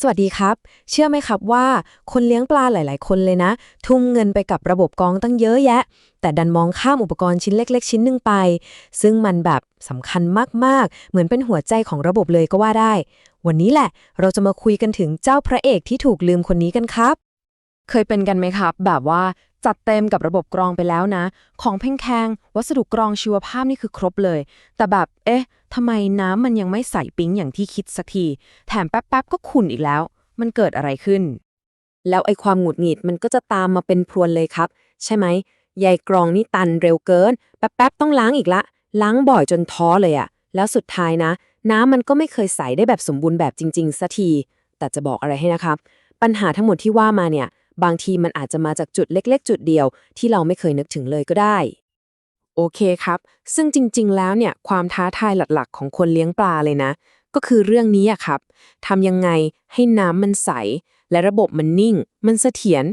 สวัสดีครับ เชื่อไหมครับว่าคนเลี้ยงปลาหลาย ๆ คนเลยนะ ทุ่มเงินไปกับระบบกรองตั้งเยอะแยะ แต่ดันมองข้ามอุปกรณ์ชิ้นเล็ก ๆ ชิ้นหนึ่งไป ซึ่งมันแบบสำคัญมาก ๆ เหมือนเป็นหัวใจของระบบเลยก็ว่าได้ วันนี้แหละ เราจะมาคุยกันถึงเจ้าพระเอกที่ถูกลืมคนนี้กันครับ เคยเป็นกันไหมครับ แบบว่าจัดเต็มกับระบบกรองไปแล้วนะ ของแพงๆวัสดุกรองชีวภาพนี่คือครบเลย แต่แบบ เอ๊ะทำไมน้ำมันยังไม่ใสปิ๊งอย่างที่คิดสักที แถมแป๊บๆก็ขุ่นอีกแล้ว มันเกิดอะไรขึ้น แล้วไอ้ความหงุดหงิดมันก็จะตามมาเป็นพรวนเลยครับ ใช่ไหมใยกรองนี่ตันเร็วเกิน แป๊บๆต้องล้างอีกละ ล้างบ่อยจนท้อเลยอะแล้วสุดท้ายนะ น้ำมันก็ไม่เคยใสได้แบบสมบูรณ์แบบจริงๆสักที แต่จะบอกอะไรให้นะครับ ปัญหาทั้งหมดที่ว่ามาเนี่ย บางทีมันอาจจะมาจากจุดเล็ก ๆ จุดเดียว ที่เราไม่เคยนึกถึงเลยก็ได้ โอเคครับ ซึ่งจริง ๆ แล้วเนี่ยความท้าทายหลักๆ ของคนเลี้ยงปลาเลยนะ ก็คือเรื่องนี้อะครับทำยังไงให้น้ำมันใส และระบบมันนิ่ง มันเสถียร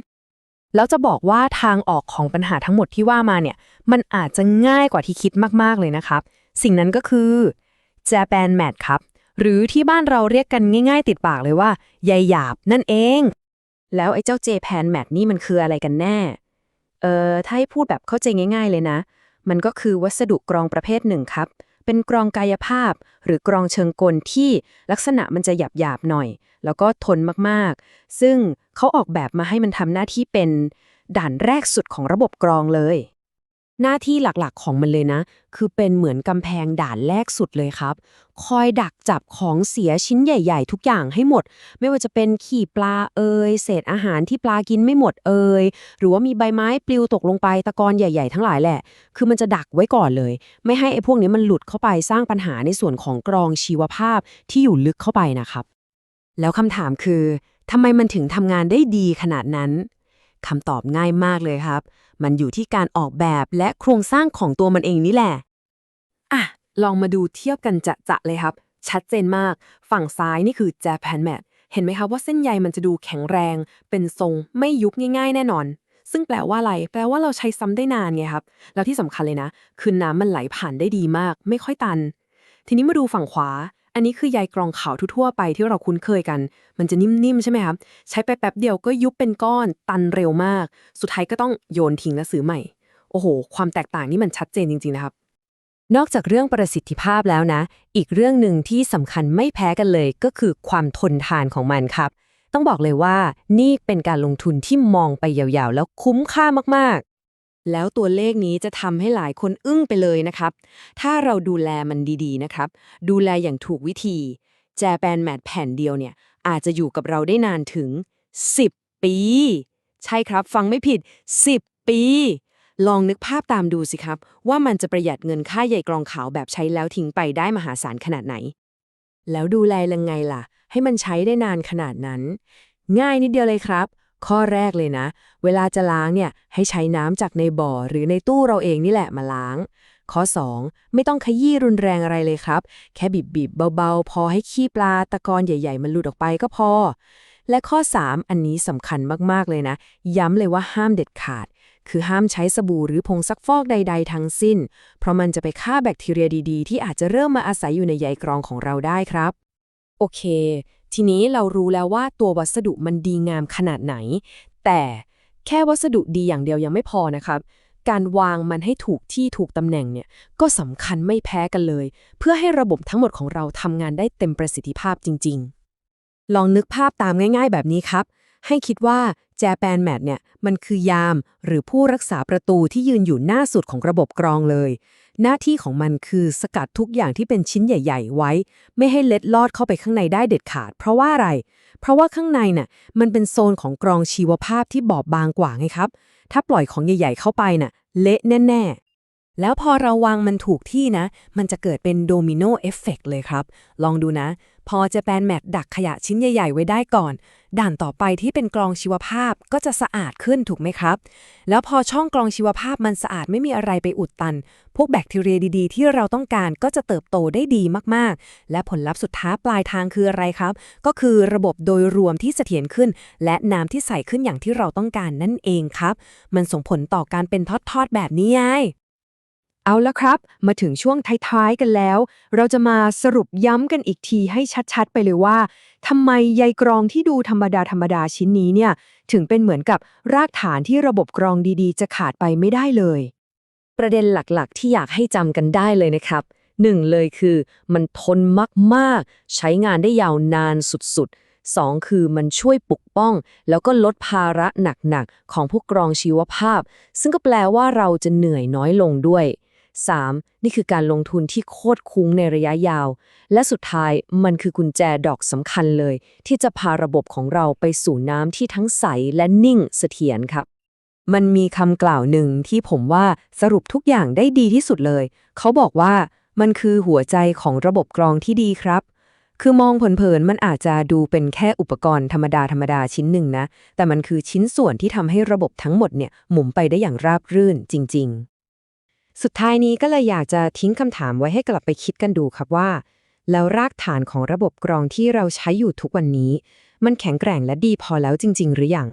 แล้วจะบอกว่าทางออกของปัญหาทั้งหมดที่ว่ามาเนี่ย มันอาจจะง่ายกว่าที่คิดมากๆเลยนะครับ สิ่งนั้นก็คือ Japan Mat ครับ หรือที่บ้านเราเรียกกันง่าย ๆ ติดปากเลยว่า ใยหยาบนั่นเอง แล้วไอ้เจ้า Japan Mat นี่มันคืออะไรกันแน่ เออถ้าให้พูดแบบเข้าใจง่าย ๆ เลยนะ มันก็คือวัสดุกรองประเภทหนึ่งครับ เป็นกรองกายภาพ หรือกรองเชิงกลที่ลักษณะมันจะหยาบๆหน่อย แล้วก็ทนมากๆ ซึ่งเขาออกแบบมาให้มันทำหน้าที่เป็นด่านแรกสุดของระบบกรองเลย หน้าที่หลักๆของมันเลยนะ คือเป็นเหมือนกำแพงด่านแรกสุดเลยครับ คอยดักจับของเสียชิ้นใหญ่ ๆ ทุกอย่างให้หมด ไม่ว่าจะเป็นขี้ปลาเอ่ยเศษอาหารที่ปลากินไม่หมดเอ่ยหรือว่ามีใบไม้ปลิวตกลงไปตะกอนใหญ่ ๆ ทั้งหลายแหละ คือมันจะดักไว้ก่อนเลย ไม่ให้ไอ้พวกนี้มันหลุดเข้าไปสร้างปัญหาในส่วนของกรองชีวภาพที่อยู่ลึกเข้าไปนะครับ แล้วคำถามคือทำไมมันถึงทำงานได้ดีขนาดนั้นคำตอบง่ายมากเลยครับ มันอยู่ที่การออกแบบและโครงสร้างของตัวมันเองนี่แหละ อะ ลองมาดูเทียบกันจะๆเลยครับ ชัดเจนมาก ฝั่งซ้ายนี่คือ Japan Mat เห็นไหมครับว่าเส้นใยมันจะดูแข็งแรง เป็นทรงไม่ยุบง่ายๆ แน่นอน ซึ่งแปลว่าอะไร แปลว่าเราใช้ซ้ำได้นานไงครับ แล้วที่สำคัญเลยนะ คือน้ำมันไหลผ่านได้ดีมาก ไม่ค่อยตัน ทีนี้มาดูฝั่งขวา อันนี้คือใยกรองขาวทั่วๆไปที่เราคุ้นเคยกัน มันจะนิ่มๆใช่ไหมครับ ใช้ไปแป๊บเดียวก็ยุบเป็นก้อน ตันเร็วมาก สุดท้ายก็ต้องโยนทิ้งและซื้อใหม่ โอ้โห ความแตกต่างนี่มันชัดเจนจริงๆนะครับ นอกจากเรื่องประสิทธิภาพแล้วนะ อีกเรื่องหนึ่งที่สำคัญไม่แพ้กันเลยก็คือความทนทานของมันครับ ต้องบอกเลยว่านี่เป็นการลงทุนที่มองไปยาวๆ แล้วคุ้มค่ามากๆ แล้วตัวเลขนี้จะทำให้หลายคนอึ้งไปเลยนะครับ ถ้าเราดูแลมันดีๆนะครับ ดูแลอย่างถูกวิธี แจแปนแมทแผ่นเดียวเนี่ย อาจจะอยู่กับเราได้นานถึง 10 ปี ใช่ครับ ฟังไม่ผิด 10 ปี ลองนึกภาพตามดูสิครับ ว่ามันจะประหยัดเงินค่าใยกรองขาวแบบใช้แล้วทิ้งไปได้มหาศาลขนาดไหน แล้วดูแลยังไงล่ะ ให้มันใช้ได้นานขนาดนั้น ง่ายนิดเดียวเลยครับ ข้อแรกเลยนะ เวลาจะล้างเนี่ยให้ใช้น้ำจากในบ่อหรือในตู้เราเองนี่แหละมาล้าง ข้อ 2 ไม่ต้องขยี้รุนแรงอะไรเลยครับ แค่บีบๆเบาๆ พอให้ขี้ปลาตะกอนใหญ่ ๆ มันหลุดออกไปก็พอและข้อ 3 อันนี้สำคัญมาก ๆ เลยนะ ย้ำเลยว่าห้ามเด็ดขาด คือห้ามใช้สบู่หรือผงซักฟอกใด ๆ ทั้งสิ้น เพราะมันจะไปฆ่าแบคทีเรียดีๆ ที่อาจจะเริ่มมาอาศัยอยู่ในใยกรองของเราได้ครับ โอเค ทีนี้เรารู้แล้วว่าตัววัสดุมันดีงามขนาดไหน แต่แค่วัสดุดีอย่างเดียวยังไม่พอนะครับการวางมันให้ถูกที่ถูกตำแหน่งเนี่ยก็สำคัญไม่แพ้กันเลย เพื่อให้ระบบทั้งหมดของเราทำงานได้เต็มประสิทธิภาพจริง ๆ ลองนึกภาพตามง่าย ๆ แบบนี้ครับ ให้คิดว่าแจแปนแมทเนี่ยมันคือยามหรือผู้รักษาประตูที่ยืนอยู่หน้าสุดของระบบกรองเลย หน้าที่ของมันคือสกัดทุกอย่างที่เป็นชิ้นใหญ่ ๆ ไว้ ไม่ให้เล็ดลอดเข้าไปข้างในได้เด็ดขาด เพราะว่าอะไร เพราะว่าข้างในน่ะมันเป็นโซนของกรองชีวภาพที่บอบบางกว่าไงครับ ถ้าปล่อยของใหญ่ ๆ เข้าไปน่ะเละแน่ๆ แล้วพอเราวางมันถูกที่นะ มันจะเกิดเป็นโดมิโนเอฟเฟกเลยครับ ลองดูนะ พอจะแปนแมทดักขยะชิ้นใหญ่ ๆ ไว้ได้ก่อน ด่านต่อไปที่เป็นกรองชีวภาพก็จะสะอาดขึ้นถูกไหมครับ แล้วพอช่องกรองชีวภาพมันสะอาดไม่มีอะไรไปอุดตัน พวกแบคทีเรียดีๆ ที่เราต้องการก็จะเติบโตได้ดีมากๆ และผลลัพธ์สุดท้ายปลายทางคืออะไรครับ ก็คือระบบโดยรวมที่เสถียรขึ้น และน้ำที่ใสขึ้นอย่างที่เราต้องการนั่นเองครับ มันส่งผลต่อการเป็นทอดๆแบบนี้ไง เอาละครับ มาถึงช่วงท้ายๆกันแล้ว เราจะมาสรุปย้ำกันอีกทีให้ชัดๆ ไปเลยว่าทำไมใยกรองที่ดูธรรมดาธรรมดาชิ้นนี้เนี่ย ถึงเป็นเหมือนกับรากฐานที่ระบบกรองดีๆ จะขาดไปไม่ได้เลย ประเด็นหลักๆ ที่อยากให้จำกันได้เลยนะครับหนึ่งเลยคือ มันทนมากๆ ใช้งานได้ยาวนานสุดๆสองคือมันช่วยปกป้อง แล้วก็ลดภาระหนักๆ ของพวกกรองชีวภาพ ซึ่งก็แปลว่าเราจะเหนื่อยน้อยลงด้วย 3. นี่คือการลงทุนที่โคตรคุ้มในระยะยาว และสุดท้ายมันคือกุญแจดอกสำคัญเลย ที่จะพาระบบของเราไปสู่น้ำที่ทั้งใสและนิ่งเสถียรครับ มันมีคำกล่าวหนึ่งที่ผมว่าสรุปทุกอย่างได้ดีที่สุดเลย เขาบอกว่ามันคือหัวใจของระบบกรองที่ดีครับ คือมองเผินๆมันอาจจะดูเป็นแค่อุปกรณ์ธรรมดาธรรมดาชิ้นหนึ่งนะ แต่มันคือชิ้นส่วนที่ทำให้ระบบทั้งหมดเนี่ยหมุนไปได้อย่างราบรื่นจริง ๆ สุดท้ายนี้ก็เลยอยากจะทิ้งคำถามไว้ให้กลับไปคิดกันดูครับว่า แล้วรากฐานของระบบกรองที่เราใช้อยู่ทุกวันนี้ มันแข็งแกร่งและดีพอแล้วจริง ๆ หรือยัง